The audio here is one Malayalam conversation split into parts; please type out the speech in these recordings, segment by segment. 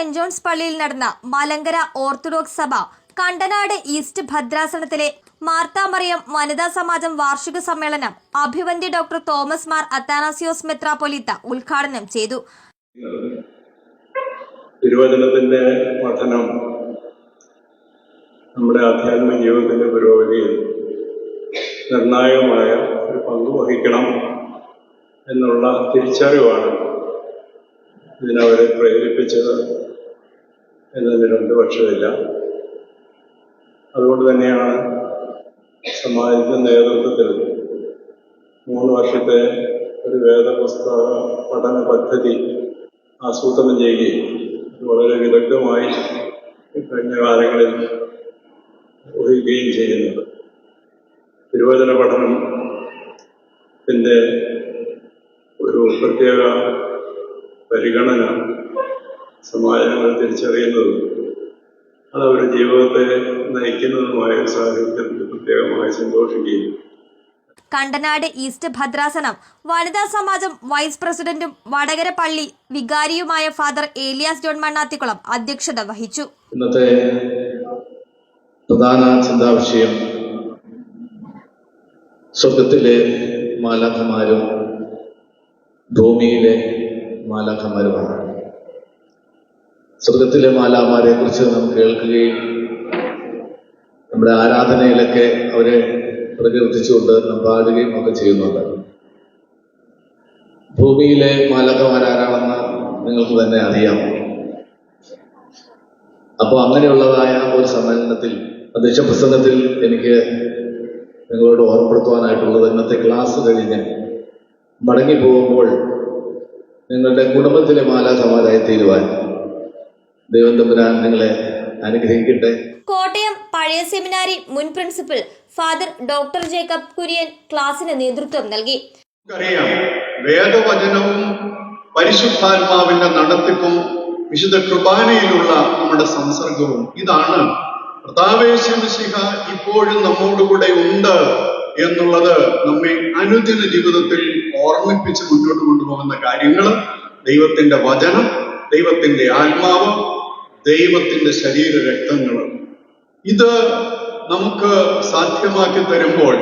സെന്റ് ജോൺസ് പള്ളിയിൽ നടന്ന മലങ്കര ഓർത്തഡോക്സ് സഭ കണ്ടനാട് ഈസ്റ്റ് ഭദ്രാസനത്തിലെ മാർത്താമറിയം വനിതാ സമാജം വാർഷിക സമ്മേളനം അഭിവന്ദ്യ ഡോക്ടർ തോമസ് മാർ അത്താനാസിയോസ് മെത്രാപൊലീത്ത ഉദ്ഘാടനം ചെയ്തു. തിരുവചനത്തിന്റെ പഠനം നമ്മുടെ ആധ്യാത്മിക ജീവിതത്തിന്റെ പുരോഗതിയിൽ നിർണായകമായ ഒരു പങ്ക് വഹിക്കണം എന്നുള്ള തിരിച്ചറിവാണ് ഇതിനവരെ പ്രേരിപ്പിച്ചത്. എന്നതിന് പക്ഷമില്ല. അതുകൊണ്ട് തന്നെയാണ് സമാജത്തിന്റെ നേതൃത്വത്തിൽ മൂന്ന് വർഷത്തെ ഒരു വേദപുസ്തക പഠന പദ്ധതി ആസൂത്രണം ചെയ്യുകയും വളരെ വിദഗ്ധമായി കഴിഞ്ഞ കാലങ്ങളിൽ ഒഴുകുകയും ചെയ്യുന്നത്. തിരുവചന പഠനത്തിന്റെ ഒരു പ്രത്യേക പരിഗണന സമാജങ്ങൾ തിരിച്ചറിയുന്നതും. അത് അവരുടെ ജീവിതത്തെ നയിക്കുന്നതുമായ ഒരു സാഹചര്യത്തിൽ പ്രത്യേകമായി സന്തോഷിക്കുകയും കണ്ടനാട് ഈസ്റ്റ് ഭദ്രാസനം. വനിതാ സമാജം വൈസ് പ്രസിഡന്റും വടകര പള്ളി വികാരിയുമായ ഫാദർ ഏലിയാസ് ജോൺ മണ്ണാത്തിക്കുളം അധ്യക്ഷത വഹിച്ചു. ഇന്നത്തെ പ്രധാന ചിന്താ വിഷയം സ്വർഗത്തിലെ മാലാഖമാരും ഭൂമിയിലെ മാലാഖമാരുമാണ്. സ്വർഗത്തിലെ മാലാമാരെ കുറിച്ച് നാം കേൾക്കുകയും നമ്മുടെ ആരാധനയിലൊക്കെ അവരെ പ്രകീർത്തിച്ചുകൊണ്ട് നാം പാടുകയും ഒക്കെ ചെയ്യുന്നുണ്ട്. ഭൂമിയിലെ മാലാഖമാരാരാണെന്ന് നിങ്ങൾക്ക് തന്നെ അറിയാം. അപ്പോൾ അങ്ങനെയുള്ളതായ ഒരു സമ്മേളനത്തിൽ അധ്യക്ഷ പ്രസംഗത്തിൽ എനിക്ക് നിങ്ങളോട് ഓർമ്മപ്പെടുത്തുവാനായിട്ടുള്ളത് ഇന്നത്തെ ക്ലാസ് കഴിഞ്ഞ് മടങ്ങി പോകുമ്പോൾ നിങ്ങളുടെ കുടുംബത്തിലെ മാലാഖമാരായി തീരുവാൻ ദൈവം തമ്പുരാൻ നിങ്ങളെ അനുഗ്രഹിക്കട്ടെ. കോട്ടയം പഴയ സെമിനാരി മുൻ principal father doctor Jacob Kurian ക്ലാസിന് നേതൃത്വം നൽകി. നമുക്കറിയാം വേദവചനവും പരിശുദ്ധാത്മാവിന്റെ നടത്തിപ്പും വിശുദ്ധ കുർബാനയിലുള്ള നമ്മുടെ സംസർഗവും ഇതാണ്. പ്രതാപേശിഹ ഇപ്പോഴും നമ്മോടുകൂടെ ഉണ്ട് എന്നുള്ളത് നമ്മെ അനുദിന ജീവിതത്തിൽ ഓർമ്മിപ്പിച്ച് മുന്നോട്ട് കൊണ്ടുപോകുന്ന കാര്യങ്ങൾ ദൈവത്തിന്റെ വചനം ദൈവത്തിന്റെ ആത്മാവ് ദൈവത്തിന്റെ ശരീര രക്തങ്ങൾ ഇത് നമുക്ക് സാധ്യമാക്കി തരുമ്പോൾ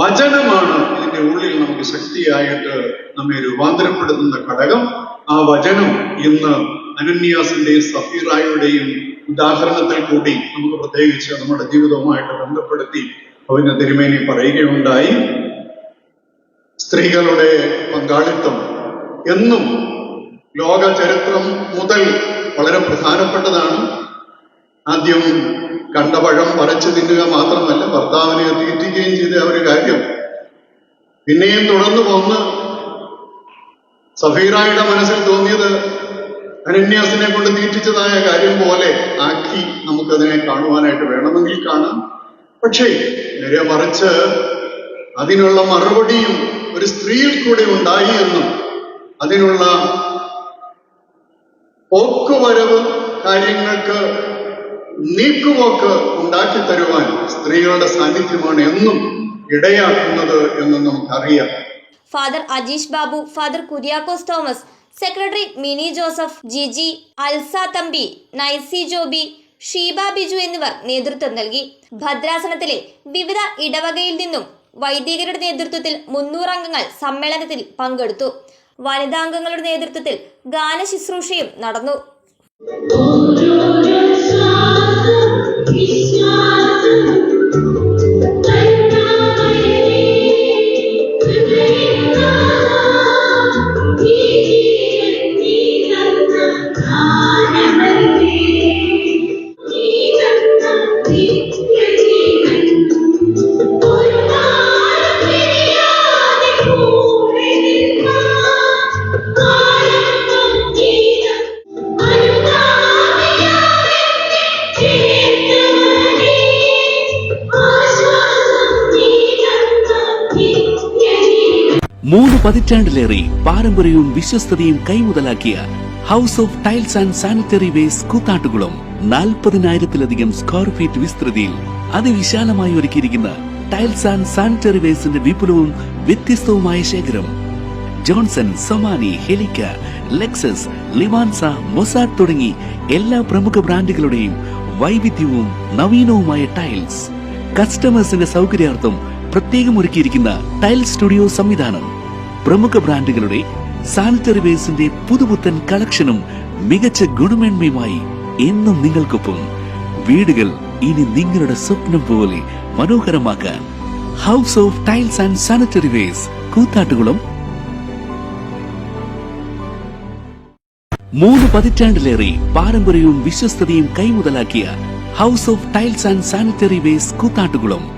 വചനമാണ് ഇതിന്റെ ഉള്ളിൽ നമുക്ക് ശക്തിയായിട്ട് നമ്മെ രൂപാന്തരപ്പെടുത്തുന്ന ഘടകം. ആ വചനം ഇന്ന് അനന്യാസിന്റെയും സഫീറായുടെയും ഉദാഹരണത്തിൽ കൂടി നമുക്ക് പ്രത്യേകിച്ച് നമ്മുടെ ജീവിതവുമായിട്ട് ബന്ധപ്പെടുത്തി അവന് തിരുമേനി പറയുകയുണ്ടായി. സ്ത്രീകളുടെ പങ്കാളിത്തം എന്നും ലോക ചരിത്രം മുതൽ വളരെ പ്രധാനപ്പെട്ടതാണ്. ആദ്യം കണ്ട പഴം പറിച്ചു തിന്നുക മാത്രമല്ല ഭർത്താവിനെ തീറ്റിക്കുകയും ചെയ്ത ഒരു കാര്യം. പിന്നെയും തുടർന്നു പോന്ന് സഫീറായുടെ മനസ്സിൽ തോന്നിയത് അനന്യാസിനെ കൊണ്ട് തീറ്റിച്ചതായ കാര്യം പോലെ ആക്കി നമുക്കതിനെ കാണുവാനായിട്ട് വേണമെങ്കിൽ കാണാം. പക്ഷേ നേരെ മറിച്ച് അതിനുള്ള മറുപടിയും ഒരു സ്ത്രീയിൽ കൂടെ ഉണ്ടായി എന്നും അതിനുള്ള പോക്കുവരവ് കാര്യങ്ങൾക്ക് നീക്കുപോക്ക് ഉണ്ടാക്കി തരുവാൻ സ്ത്രീകളുടെ സാന്നിധ്യമാണ് എന്നും ഇടയാക്കുന്നത് എന്ന് നമുക്കറിയാം. Father Ajeesh Babu father Kuriakose Thomas secretary Mini Joseph Jiji Alsa Thampi Naisy Joby Sheeba Biju എന്നിവർ നേതൃത്വം നൽകി. ഭദ്രാസനത്തിലെ വിവിധ ഇടവകയിൽ നിന്നും വൈദികരുടെ നേതൃത്വത്തിൽ മുന്നൂറ് അംഗങ്ങൾ സമ്മേളനത്തിൽ പങ്കെടുത്തു. വനിതാംഗങ്ങളുടെ നേതൃത്വത്തിൽ ഗാന ശുശ്രൂഷയും നടന്നു. മൂന്ന് പതിറ്റാണ്ടിലേറെ പാരമ്പര്യവും വിശ്വസ്തതയും കൈമുതലാക്കിയ house of tiles and sanitary waste Koothattukulam നാൽപ്പതിനായിരത്തിലധികം സ്ക്വയർ ഫീറ്റ് വിസ്തൃതിയിൽ അതിവിശാലമായി ഒരുക്കിയിരിക്കുന്ന ടൈൽസ് ആൻഡ് സാനിറ്ററി വേസിന്റെ വിപുലവും വ്യത്യസ്തവുമായ ശേഖരം. ജോൺസൺ സൊമാനി ഹെലിക്ക ലെക്സസ് ലിവാൻസ മൊസാഡ് തുടങ്ങി എല്ലാ പ്രമുഖ ബ്രാൻഡുകളുടെയും വൈവിധ്യവും നവീനവുമായ ടൈൽസ് കസ്റ്റമേഴ്സിന്റെ സൗകര്യാർത്ഥം പ്രത്യേകം ഒരുക്കിയിരിക്കുന്ന ടൈൽ സ്റ്റുഡിയോ സംവിധാനം. പ്രമുഖ ബ്രാൻഡുകളുടെ സാനിറ്ററി വേസിന്റെ പുതുപുത്തൻ കളക്ഷനും മികച്ച ഗുണമേന്മയുമായി എന്നും നിങ്ങൾക്കൊപ്പം. വീടുകൾ ഇനി നിങ്ങളുടെ സ്വപ്നം പോലെ മനോഹരമാക്കാൻ house of tiles and sanitary wares Koothattukulam. മൂന്ന് പതിറ്റാണ്ടിലേറെ പാരമ്പര്യവും വിശ്വസ്തതയും കൈമുതലാക്കിയ house of tiles and sanitary wares Koothattukulam.